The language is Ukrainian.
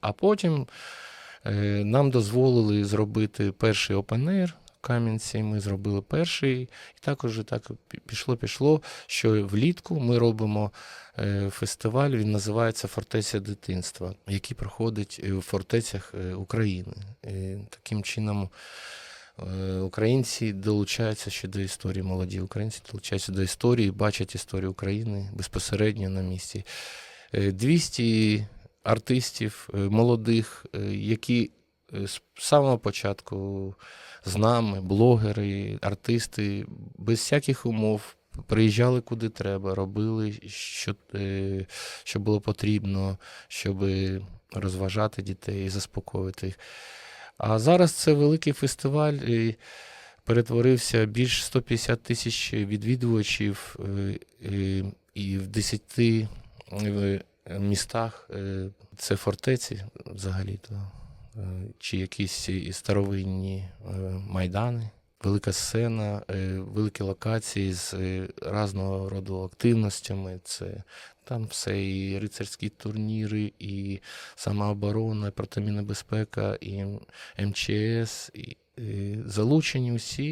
А потім е, нам дозволили зробити перший air в Кам'янці. Ми зробили перший, і також так пішло-пішло, що влітку ми робимо е, фестиваль. Він називається Фортеця дитинства, який проходить в фортецях е, України. І таким чином. Українці долучаються ще до історії, молоді українці долучаються до історії, бачать історію України безпосередньо на місці. Е, 200 артистів е, молодих, е, які е, з самого початку з нами, блогери, артисти, без всяких умов приїжджали куди треба, робили, що, що було потрібно, щоб розважати дітей і заспокоїти їх. А зараз це великий фестиваль. Перетворився більш 150 тисяч відвідувачів і в 10 е, містах е, це фортеці взагалі-то, е, чи якісь старовинні е, майдани. Велика сцена, е, великі локації з е, різного роду активностями. Це там все і рицарські турніри, і самооборона, і протимінна безпека, і МЧС, і залучені усі.